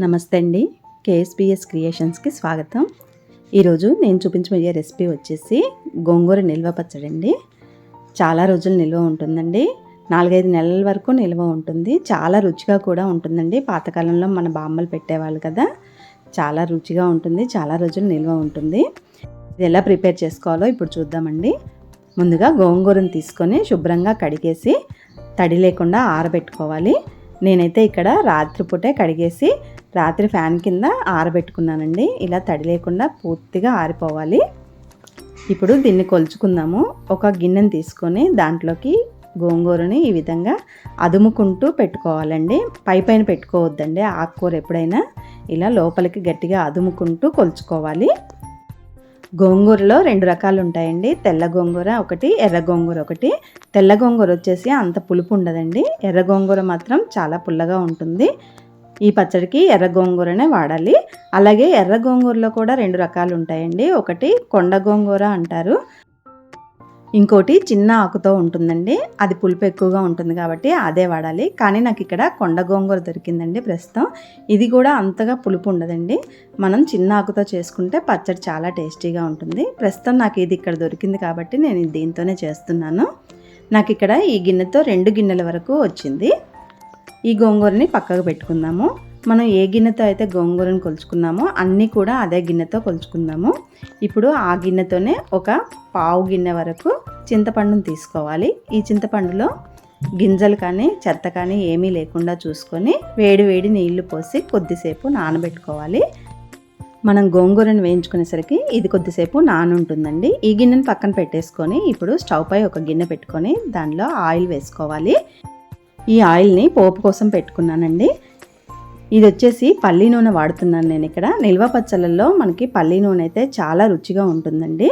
నమస్తే అండి. కేఎస్పిఎస్ క్రియేషన్స్కి స్వాగతం. ఈరోజు నేను చూపించబోయే రెసిపీ వచ్చేసి గోంగూర నిల్వ పచ్చడి అండి. చాలా రోజులు నిల్వ ఉంటుందండి. నాలుగైదు నెలల వరకు నిల్వ ఉంటుంది. చాలా రుచిగా కూడా ఉంటుందండి. పాతకాలంలో మన బామ్మలు పెట్టేవాళ్ళు కదా. చాలా రుచిగా ఉంటుంది. చాలా రోజులు నిల్వ ఉంటుంది. ఇది ఎలా ప్రిపేర్ చేసుకోవాలో ఇప్పుడు చూద్దామండి. ముందుగా గోంగూరను తీసుకొని శుభ్రంగా కడిగేసి తడి లేకుండా ఆరబెట్టుకోవాలి. నేనైతే ఇక్కడ రాత్రిపూటే కడిగేసి రాత్రి ఫ్యాన్ కింద ఆరబెట్టుకున్నానండి. ఇలా తడి లేకుండా పూర్తిగా ఆరిపోవాలి. ఇప్పుడు దీన్ని కొలుచుకుందాము. ఒక గిన్నెను తీసుకొని దాంట్లోకి గోంగూరని ఈ విధంగా అదుముకుంటూ పెట్టుకోవాలండి. పై పైన పెట్టుకోవద్దండి. ఆకుకూర ఎప్పుడైనా ఇలా లోపలికి గట్టిగా అదుముకుంటూ కొలుచుకోవాలి. గోంగూరలో రెండు రకాలు ఉంటాయండి. తెల్ల గోంగూర ఒకటి ఎర్ర గోంగూర ఒకటి. తెల్ల గోంగూర వచ్చేసి అంత పులుపు ఉండదండి. ఎర్ర గోంగూర మాత్రం చాలా పుల్లగా ఉంటుంది. ఈ పచ్చడికి ఎర్ర గోంగూరనే వాడాలి. అలాగే ఎర్ర గోంగూరలో కూడా రెండు రకాలు ఉంటాయండి. ఒకటి కొండ గోంగూర అంటారు. ఇంకోటి చిన్న ఆకుతో ఉంటుందండి. అది పులుపు ఎక్కువగా ఉంటుంది కాబట్టి అదే వాడాలి. కానీ నాకు ఇక్కడ కొండ గోంగూర దొరికిందండి ప్రస్తుతం. ఇది కూడా అంతగా పులుపు ఉండదండి. మనం చిన్న ఆకుతో చేసుకుంటే పచ్చడి చాలా టేస్టీగా ఉంటుంది. ప్రస్తుతం నాకు ఇది ఇక్కడ దొరికింది కాబట్టి నేను దీంతోనే చేస్తున్నాను. నాకు ఇక్కడ ఈ గిన్నెతో రెండు గిన్నెల వరకు వచ్చింది. ఈ గోంగూరని పక్కకు పెట్టుకుందాము. మనం ఏ గిన్నెతో అయితే గోంగూరను కొలుచుకున్నామో అన్నీ కూడా అదే గిన్నెతో కొలుచుకుందాము. ఇప్పుడు ఆ గిన్నెతోనే ఒక పావు గిన్నె వరకు చింతపండును తీసుకోవాలి. ఈ చింతపండులో గింజలు కానీ చెత్త కానీ ఏమీ లేకుండా చూసుకొని వేడి వేడి నీళ్ళు పోసి కొద్దిసేపు నానబెట్టుకోవాలి. మనం గోంగూరను వేయించుకునేసరికి ఇది కొద్దిసేపు నానుంటుందండి. ఈ గిన్నెను పక్కన పెట్టేసుకొని ఇప్పుడు స్టవ్ పై ఒక గిన్నె పెట్టుకొని దానిలో ఆయిల్ వేసుకోవాలి. ఈ ఆయిల్ని పోపు కోసం పెట్టుకున్నానండి. ఇది వచ్చేసి పల్లి నూనె వాడుతున్నాను నేను ఇక్కడ. నిల్వ పచ్చళ్ళల్లో మనకి పల్లి నూనె అయితే చాలా రుచిగా ఉంటుందండి.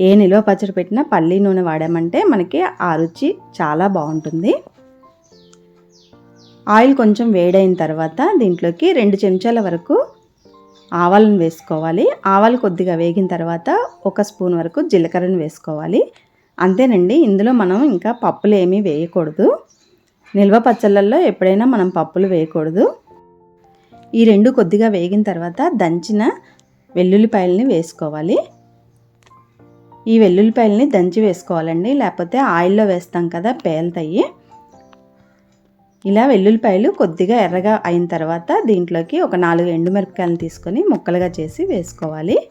ఏ నిల్వ పచ్చడి పెట్టినా పల్లి నూనె వాడామంటే మనకి ఆ రుచి చాలా బాగుంటుంది. ఆయిల్ కొంచెం వేడైన తర్వాత దీంట్లోకి రెండు చెంచాల వరకు ఆవాలను వేసుకోవాలి. ఆవాలు కొద్దిగా వేగిన తర్వాత ఒక స్పూన్ వరకు జీలకర్రను వేసుకోవాలి. అంతేనండి ఇందులో మనం ఇంకా పప్పులు ఏమీ వేయకూడదు. నిల్వ పచ్చళ్ళల్లో ఎప్పుడైనా మనం పప్పులు వేయకూడదు. ఈ రెండు కొద్దిగా వేగిన తర్వాత దంచిన వెల్లుల్లిపాయలని వేసుకోవాలి. ఈ వెల్లుల్లిపాయలని దంచి వేసుకోవాలండి. లేకపోతే ఆయిల్లో వేస్తాం కదా పేలుతాయి. ఇలా వెల్లుల్లిపాయలు కొద్దిగా ఎర్రగా అయిన తర్వాత దీంట్లోకి ఒక నాలుగు ఎండుమిరపకాయలను తీసుకొని ముక్కలుగా చేసి వేసుకోవాలి.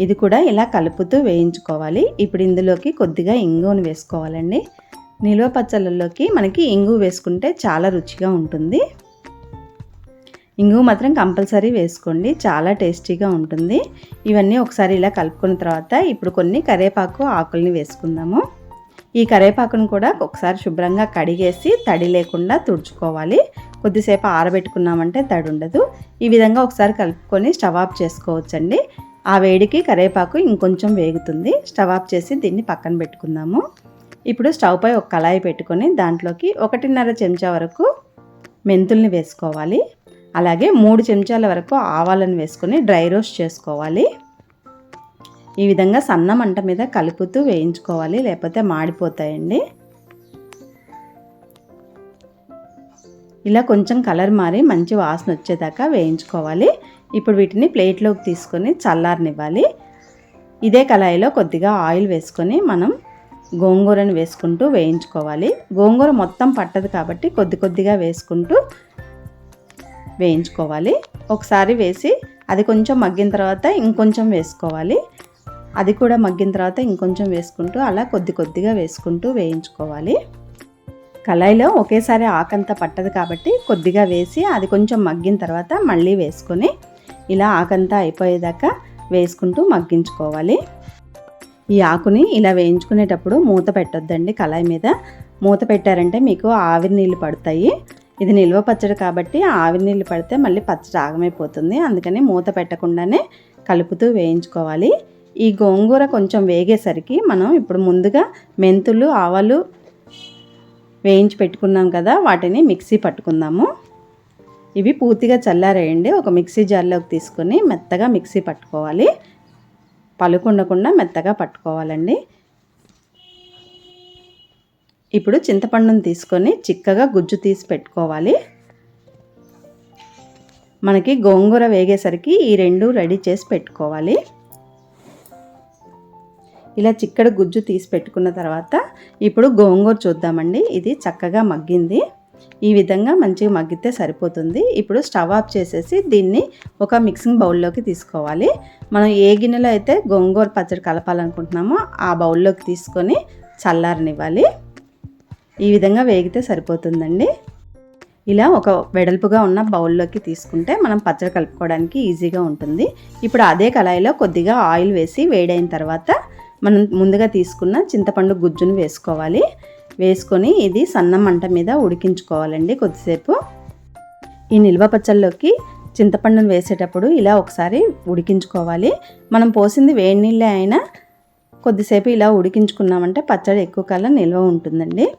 ఇది కూడా ఇలా కలుపుతూ వేయించుకోవాలి. ఇప్పుడు ఇందులోకి కొద్దిగా ఇంగువను వేసుకోవాలండి. నిల్వ పచ్చళ్ళలోకి మనకి ఇంగు వేసుకుంటే చాలా రుచిగా ఉంటుంది. ఇంగు మాత్రం కంపల్సరీ వేసుకోండి చాలా టేస్టీగా ఉంటుంది. ఇవన్నీ ఒకసారి ఇలా కలుపుకున్న తర్వాత ఇప్పుడు కొన్ని కరేపాకు ఆకుల్ని వేసుకుందాము. ఈ కరేపాకును కూడా ఒకసారి శుభ్రంగా కడిగేసి తడి లేకుండా తుడుచుకోవాలి. కొద్దిసేపు ఆరబెట్టుకున్నామంటే తడి ఉండదు. ఈ విధంగా ఒకసారి కలుపుకొని స్టవ్ ఆఫ్ చేసుకోవచ్చండి. ఆ వేడికి కరేపాకు ఇంకొంచెం వేగుతుంది. స్టవ్ ఆఫ్ చేసి దీన్ని పక్కన పెట్టుకుందాము. ఇప్పుడు స్టవ్ పై ఒక కళాయి పెట్టుకొని దాంట్లోకి ఒకటిన్నర చెంచా వరకు మెంతుల్ని వేసుకోవాలి. అలాగే మూడు చెంచాల వరకు ఆవాలను వేసుకొని డ్రై రోస్ట్ చేసుకోవాలి. ఈ విధంగా సన్న మంట మీద కలుపుతూ వేయించుకోవాలి లేకపోతే మాడిపోతాయండి. ఇలా కొంచెం కలర్ మారి మంచి వాసన వచ్చేదాకా వేయించుకోవాలి. ఇప్పుడు వీటిని ప్లేట్లోకి తీసుకొని చల్లారనివ్వాలి. ఇదే కళాయిలో కొద్దిగా ఆయిల్ వేసుకొని మనం గోంగూరను వేసుకుంటూ వేయించుకోవాలి. గోంగూర మొత్తం పట్టదు కాబట్టి కొద్ది కొద్దిగా వేసుకుంటూ వేయించుకోవాలి. ఒకసారి వేసి అది కొంచెం మగ్గిన తర్వాత ఇంకొంచెం వేసుకోవాలి. అది కూడా మగ్గిన తర్వాత ఇంకొంచెం వేసుకుంటూ అలా కొద్ది కొద్దిగా వేసుకుంటూ వేయించుకోవాలి. కళాయిలో ఒకేసారి ఆకంతా పట్టదు కాబట్టి కొద్దిగా వేసి అది కొంచెం మగ్గిన తర్వాత మళ్ళీ వేసుకొని ఇలా ఆకంతా అయిపోయేదాకా వేసుకుంటూ మగ్గించుకోవాలి. ఈ ఆకుని ఇలా వేయించుకునేటప్పుడు మూత పెట్టొద్దండి కళాయి మీద. మూత పెట్టారంటే మీకు ఆవిరి నీళ్ళు పడతాయి. ఇది నిల్వ పచ్చడి కాబట్టి ఆవిరి నీళ్ళు పడితే మళ్ళీ పచ్చడి ఆగమైపోతుంది. అందుకని మూత పెట్టకుండానే కలుపుతూ వేయించుకోవాలి. ఈ గోంగూర కొంచెం వేగేసరికి మనం ఇప్పుడు ముందుగా మెంతులు ఆవాలు వేయించి పెట్టుకున్నాం కదా వాటిని మిక్సీ పట్టుకుందాము. ఇవి పూర్తిగా చల్లారేయండి. ఒక మిక్సీ జార్లోకి తీసుకొని మెత్తగా మిక్సీ పట్టుకోవాలి. పలుకుండకుండా మెత్తగా పట్టుకోవాలండి. ఇప్పుడు చింతపండును తీసుకొని చిక్కగా గుజ్జు తీసి పెట్టుకోవాలి. మనకి గోంగూర వేగేసరికి ఈ రెండు రెడీ చేసి పెట్టుకోవాలి. ఇలా చిక్కడి గుజ్జు తీసి పెట్టుకున్న తర్వాత ఇప్పుడు గోంగూర చూద్దామండి. ఇది చక్కగా మగ్గింది. ఈ విధంగా మంచిగా మగ్గితే సరిపోతుంది. ఇప్పుడు స్టవ్ ఆఫ్ చేసేసి దీన్ని ఒక మిక్సింగ్ బౌల్లోకి తీసుకోవాలి. మనం ఏ గిన్నెలో అయితే గోంగూర పచ్చడి కలపాలనుకుంటున్నామో ఆ బౌల్లోకి తీసుకొని చల్లారనివ్వాలి. ఈ విధంగా వేగితే సరిపోతుందండి. ఇలా ఒక వెడల్పుగా ఉన్న బౌల్లోకి తీసుకుంటే మనం పచ్చడి కలుపుకోవడానికి ఈజీగా ఉంటుంది. ఇప్పుడు అదే కళాయిలో కొద్దిగా ఆయిల్ వేసి వేడైన తర్వాత మనం ముందుగా తీసుకున్న చింతపండు గుజ్జును వేసుకోవాలి. వేసుకొని ఇది సన్న మంట మీద ఉడికించుకోవాలండి కొద్దిసేపు. ఈ నిల్వ పచ్చళ్ళలోకి చింతపండును వేసేటప్పుడు ఇలా ఒకసారి ఉడికించుకోవాలి. మనం పోసింది వేడి నీళ్ళే అయినా కొద్దిసేపు ఇలా ఉడికించుకున్నామంటే పచ్చడి ఎక్కువ కాలం నిల్వ ఉంటుందండి.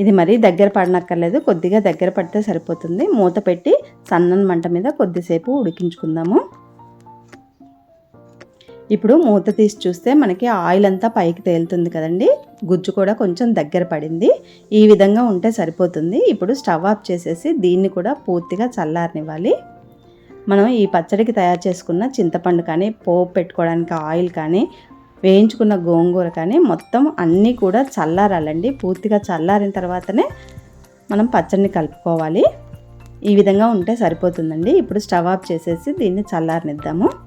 ఇది మరీ దగ్గర పడనక్కర్లేదు కొద్దిగా దగ్గర పడితే సరిపోతుంది. మూత పెట్టి సన్నని మంట మీద కొద్దిసేపు ఉడికించుకుందాము. ఇప్పుడు మూత తీసి చూస్తే మనకి ఆయిల్ అంతా పైకి తేలుతుంది కదండి. గుజ్జు కూడా కొంచెం దగ్గర పడింది. ఈ విధంగా ఉంటే సరిపోతుంది. ఇప్పుడు స్టవ్ ఆఫ్ చేసేసి దీన్ని కూడా పూర్తిగా చల్లారనివ్వాలి. మనం ఈ పచ్చడికి తయారు చేసుకున్న చింతపండు కానీ పోపు పెట్టుకోవడానికి ఆయిల్ కానీ వేయించుకున్న గోంగూర కానీ మొత్తం అన్నీ కూడా చల్లారాలండి. పూర్తిగా చల్లారిన తర్వాతనే మనం పచ్చడిని కలుపుకోవాలి. ఈ విధంగా ఉంటే సరిపోతుందండి. ఇప్పుడు స్టవ్ ఆఫ్ చేసేసి దీన్ని చల్లారనిద్దాము.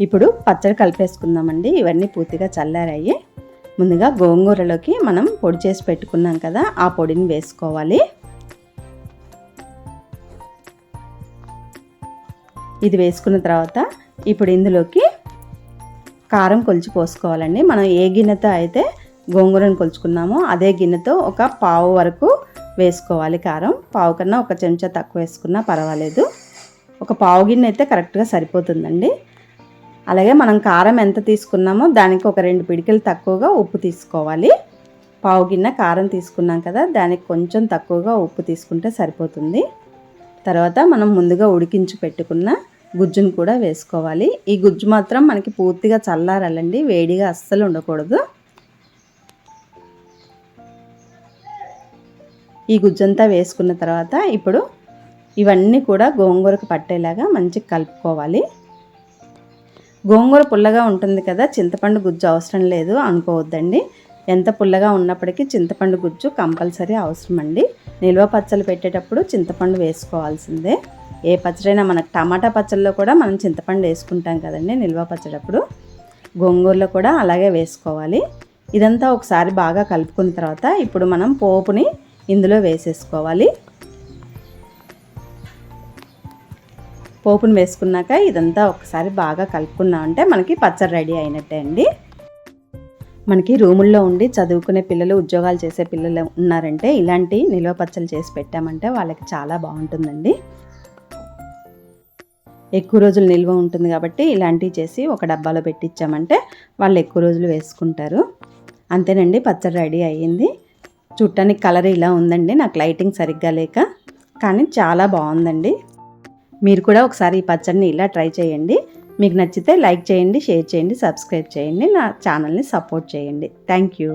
ఇప్పుడు పచ్చడి కలిపేసుకుందామండి. ఇవన్నీ పూర్తిగా చల్లారాయి ముందుగా గోంగూరలోకి మనం పొడి చేసి పెట్టుకున్నాం కదా ఆ పొడిని వేసుకోవాలి. ఇది వేసుకున్న తర్వాత ఇప్పుడు ఇందులోకి కారం కొలిచి పోసుకోవాలండి. మనం ఏ గిన్నెతో అయితే గోంగూరను కొలుచుకున్నామో అదే గిన్నెతో ఒక పావు వరకు వేసుకోవాలి కారం. పావు కన్నా ఒక చెంచా తక్కువ వేసుకున్నా పర్వాలేదు. ఒక పావు గిన్నె అయితే కరెక్ట్గా సరిపోతుందండి. అలాగే మనం కారం ఎంత తీసుకున్నామో దానికి ఒక రెండు పిడికలు తక్కువగా ఉప్పు తీసుకోవాలి. పావు గిన్నె కారం తీసుకున్నాం కదా దానికి కొంచెం తక్కువగా ఉప్పు తీసుకుంటే సరిపోతుంది. తర్వాత మనం ముందుగా ఉడికించి పెట్టుకున్న గుజ్జును కూడా వేసుకోవాలి. ఈ గుజ్జు మాత్రం మనకి పూర్తిగా చల్లారాలండి వేడిగా అస్సలు ఉండకూడదు. ఈ గుజ్జంతా వేసుకున్న తర్వాత ఇప్పుడు ఇవన్నీ కూడా గోంగూరకు పట్టేలాగా మంచిగా కలుపుకోవాలి. గోంగూర పుల్లగా ఉంటుంది కదా చింతపండు గుజ్జు అవసరం లేదు అనుకోవద్దండి. ఎంత పుల్లగా ఉన్నప్పటికీ చింతపండు గుజ్జు కంపల్సరీ అవసరం అండి నిల్వ పచ్చళ్ళు పెట్టేటప్పుడు చింతపండు వేసుకోవాల్సిందే. ఏ పచ్చడైనా మనకు టమాటా పచ్చళ్ళలో కూడా మనం చింతపండు వేసుకుంటాం కదండి నిల్వ పచ్చడప్పుడు. గోంగూరలో కూడా అలాగే వేసుకోవాలి. ఇదంతా ఒకసారి బాగా కలుపుకున్న తర్వాత ఇప్పుడు మనం పోపుని ఇందులో వేసేసుకోవాలి. పోపును వేసుకున్నాక ఇదంతా ఒకసారి బాగా కలుపుకున్నామంటే మనకి పచ్చడి రెడీ అయినట్టే అండి. మనకి రూముల్లో ఉండి చదువుకునే పిల్లలు ఉద్యోగాలు చేసే పిల్లలు ఉన్నారంటే ఇలాంటి నిల్వ పచ్చలు చేసి పెట్టామంటే వాళ్ళకి చాలా బాగుంటుందండి. ఎక్కువ రోజులు నిల్వ ఉంటుంది కాబట్టి ఇలాంటివి చేసి ఒక డబ్బాలో పెట్టించామంటే వాళ్ళు ఎక్కువ రోజులు వేసుకుంటారు. అంతేనండి పచ్చడి రెడీ అయ్యింది. చూడటానికి కలర్ ఇలా ఉందండి నాకు లైటింగ్ సరిగ్గా లేక. కానీ చాలా బాగుందండి. మీరు కూడా ఒకసారి ఈ పచ్చడిని ఇలా ట్రై చేయండి. మీకు నచ్చితే లైక్ చేయండి షేర్ చేయండి సబ్స్క్రైబ్ చేయండి నా ఛానల్ని సపోర్ట్ చేయండి. Thank you.